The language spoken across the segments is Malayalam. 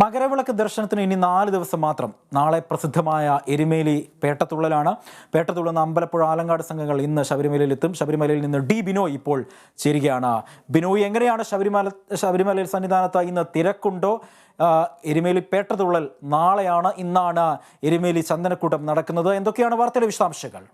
മകരവിളക്ക് ദർശനത്തിന് ഇനി നാല് ദിവസം മാത്രം. നാളെ പ്രസിദ്ധമായ എരുമേലി പേട്ടത്തുള്ളലാണ്. പേട്ടത്തുള്ളുന്ന അമ്പലപ്പുഴ ആലങ്കാട് സംഘങ്ങൾ ഇന്ന് ശബരിമലയിൽ എത്തും. ശബരിമലയിൽ നിന്ന് ഡി ബിനോയ് ഇപ്പോൾ ചേരുകയാണ്. ബിനോയ് എങ്ങനെയാണ് ശബരിമല ശബരിമലയിൽ സന്നിധാനത്ത് ഇന്ന് തിരക്കുണ്ടോ? എരുമേലി പേട്ടതുള്ളൽ നാളെയാണ് ഇന്നാണ് എരുമേലി ചന്ദനക്കൂട്ടം നടക്കുന്നത്. എന്തൊക്കെയാണ് വാർത്തയുടെ വിശദാംശങ്ങൾ?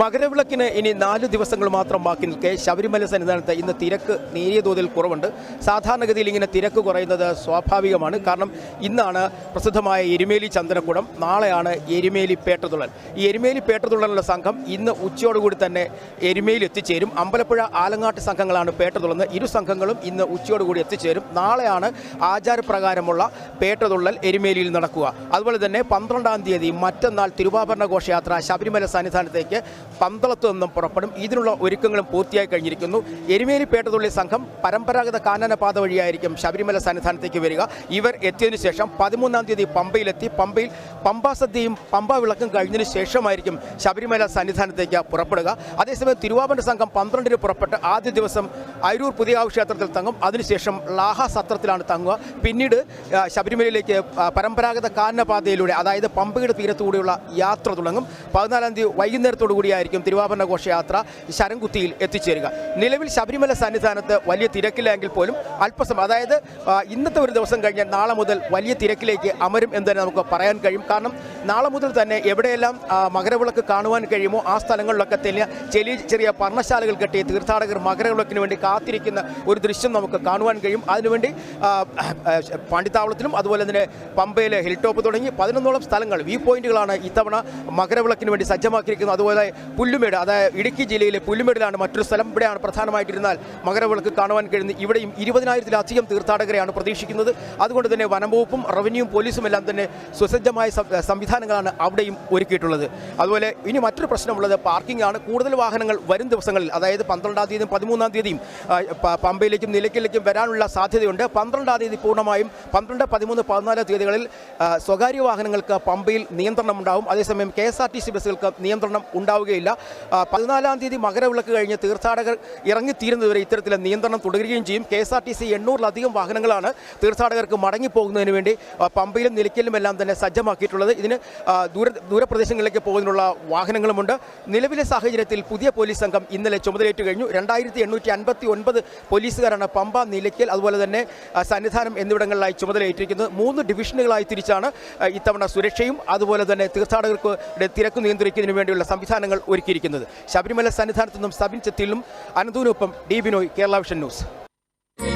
മകരവിളക്കിന് ഇനി നാല് ദിവസങ്ങൾ മാത്രം ബാക്കി നിൽക്കെ. ശബരിമല സന്നിധാനത്ത് ഇന്ന് തിരക്ക് നേരിയ തോതിൽ കുറവുണ്ട്. സാധാരണഗതിയിൽ ഇങ്ങനെ തിരക്ക് കുറയുന്നത് സ്വാഭാവികമാണ്. കാരണം ഇന്നാണ് പ്രസിദ്ധമായ എരുമേലി ചന്ദനക്കുടം. നാളെയാണ് എരുമേലി പേട്ടതുള്ളൽ. ഈ എരുമേലി പേട്ടതുള്ളലുള്ള സംഘം ഇന്ന് ഉച്ചയോടുകൂടി തന്നെ എരുമേലി എത്തിച്ചേരും. അമ്പലപ്പുഴ ആലങ്ങാട്ട് സംഘങ്ങളാണ് പേട്ടതുള്ളന്ന് ഇരു സംഘങ്ങളും ഇന്ന് ഉച്ചയോടുകൂടി എത്തിച്ചേരും. നാളെയാണ് ആചാരപ്രകാരമുള്ള പേട്ടതുള്ളൽ എരുമേലിയിൽ നടക്കുക. അതുപോലെ തന്നെ പന്ത്രണ്ടാം തീയതി മറ്റന്നാൾ തിരുവാഭരണ ഘോഷയാത്ര ശബരിമല സന്നിധാനത്തേക്ക് പന്തളത്തു നിന്നും പുറപ്പെടും. ഇതിനുള്ള ഒരുക്കങ്ങളും പൂർത്തിയായി കഴിഞ്ഞിരിക്കുന്നു. എരുമേലി പേട്ടതുള്ളി സംഘം പരമ്പരാഗത കാനനപാത വഴിയായിരിക്കും ശബരിമല സന്നിധാനത്തേക്ക് വരിക. ഇവർ എത്തിയതിനു ശേഷം പതിമൂന്നാം തീയതി പമ്പയിലെത്തി. പമ്പയിൽ പമ്പാ സദ്യയും പമ്പ വിളക്കും കഴിഞ്ഞതിന് ശേഷമായിരിക്കും ശബരിമല സന്നിധാനത്തേക്ക് പുറപ്പെടുക. അതേസമയം തിരുവാഭരണ സംഘം പന്ത്രണ്ടിന് പുറപ്പെട്ട് ആദ്യ ദിവസം അരൂർ പുതിയ ക്ഷേത്രത്തിൽ തങ്ങും. അതിനുശേഷം ലാഹ സത്രത്തിലാണ് തങ്ങുക. പിന്നീട് ശബരിമലയിലേക്ക് പരമ്പരാഗത കാനനപാതയിലൂടെ അതായത് പമ്പയുടെ തീരത്തുകൂടിയുള്ള യാത്ര തുടങ്ങും. പതിനാലാം തീയതി വൈകുന്നേരത്തോടു കൂടിയായിരിക്കും തിരുവാഭരണ ഘോഷയാത്ര ശരംകുത്തിയിൽ എത്തിച്ചേരുക. നിലവിൽ ശബരിമല സന്നിധാനത്ത് വലിയ തിരക്കില്ലെങ്കിൽ പോലും അല്പസമയം അതായത് ഇന്നത്തെ ഒരു ദിവസം കഴിഞ്ഞാൽ നാളെ മുതൽ വലിയ തിരക്കിലേക്ക് അമരും എന്ന് തന്നെ നമുക്ക് പറയാൻ കഴിയും. കാരണം നാളെ മുതൽ തന്നെ എവിടെയെല്ലാം മകരവിളക്ക് കാണുവാൻ കഴിയുമോ ആ സ്ഥലങ്ങളിലൊക്കെ തന്നെ ചെറിയ ചെറിയ പർണശാലകൾ കെട്ടി തീർത്ഥാടകർ മകരവിളക്കിന് വേണ്ടി കാത്തിരിക്കുന്ന ഒരു ദൃശ്യം നമുക്ക് കാണുവാൻ കഴിയും. അതിനുവേണ്ടി ആ, അതുപോലെ തന്നെ പമ്പയിലെ ഹിൽ ടോപ്പ് തുടങ്ങി പതിനൊന്നോളം സ്ഥലങ്ങൾ വ്യൂ പോയിന്റുകളാണ് ഇത്തവണ മകരവിളക്കിന് വേണ്ടി സജ്ജമാക്കിയിരിക്കുന്നത്. അതുപോലെ പുല്ലുമേട് അതായത് ഇടുക്കി ജില്ലയിലെ പുല്ലുമേടിലാണ് മറ്റൊരു സ്ഥലം. ഇവിടെയാണ് പ്രധാനമായിട്ടിരുന്നാൽ മകരവിളക്ക് കാണുവാൻ കഴിയുന്നത്. ഇവിടെയും ഇരുപതിനായിരത്തിലധികം തീർത്ഥാടകരെയാണ് പ്രതീക്ഷിക്കുന്നത്. അതുകൊണ്ട് തന്നെ വനംവകുപ്പും റവന്യൂവും പോലീസും എല്ലാം തന്നെ സുസജ്ജമായ സംവിധാനങ്ങളാണ് അവിടെയും ഒരുക്കിയിട്ടുള്ളത്. അതുപോലെ ഇനി മറ്റൊരു പ്രശ്നമുള്ളത് പാർക്കിംഗ് ആണ് കൂടുതൽ വാഹനങ്ങൾ വരും ദിവസങ്ങളിൽ അതായത് പന്ത്രണ്ടാം തീയതിയും പതിമൂന്നാം തീയതിയും പമ്പയിലേക്കും നിലയ്ക്കലേക്കും വരാനുള്ള സാധ്യതയുണ്ട്. പന്ത്രണ്ടാം തീയതി പൂർണമായും പന്ത്രണ്ട് പതിമൂന്ന് പതിനാല് തീയതികളിൽ സ്വകാര്യ വാഹനങ്ങൾക്ക് പമ്പയിൽ നിയന്ത്രണം ഉണ്ടാവും അതേസമയം K S R T C ബസ്സുകൾക്ക് നിയന്ത്രണം ഉണ്ടാവുകയില്ല പതിനാലാം തീയതി മകരവിളക്ക് കഴിഞ്ഞ് തീർത്ഥാടകർ ഇറങ്ങിത്തീരുന്നതുവരെ ഇത്തരത്തിലെ നിയന്ത്രണം തുടരുകയും ചെയ്യും. K S R T C എണ്ണൂറിലധികം വാഹനങ്ങളാണ് തീർത്ഥാടകർക്ക് മടങ്ങിപ്പോകുന്നതിന് വേണ്ടി പമ്പയിലും നിലയ്ക്കലും എല്ലാം തന്നെ സജ്ജമാക്കിയിട്ടുള്ളത്. ഇതിന് ദൂര ദൂരപ്രദേശങ്ങളിലേക്ക് പോകുന്നതിനുള്ള വാഹനങ്ങളുമുണ്ട്. നിലവിലെ സാഹചര്യത്തിൽ പുതിയ പോലീസ് സംഘം ഇന്നലെ ചുമതലയേറ്റ് കഴിഞ്ഞു. രണ്ടായിരത്തി എണ്ണൂറ്റി അൻപത്തി ഒൻപത് പോലീസുകാരാണ് പമ്പ നിലയ്ക്കൽ അതുപോലെ തന്നെ സന്നിധാനം എന്നിവിടങ്ങളിലായി ചുമതലയേറ്റിരിക്കുന്നത്. മൂന്ന് ഡിവിഷനുകളായി തിരിച്ചാണ് ഇത്തവണ സുരക്ഷയും അതുപോലെ തന്നെ തീർത്ഥാടകർക്ക് തിരക്ക് നിയന്ത്രിക്കുന്നതിന് വേണ്ടിയുള്ള സംവിധാനങ്ങൾ ഒരുക്കിയിരിക്കുന്നത്. ശബരിമല സന്നിധാനത്തു നിന്നും സബിൻ ചെത്തിലും അനന്തൂനൊപ്പം D Binoy Kerala vision news.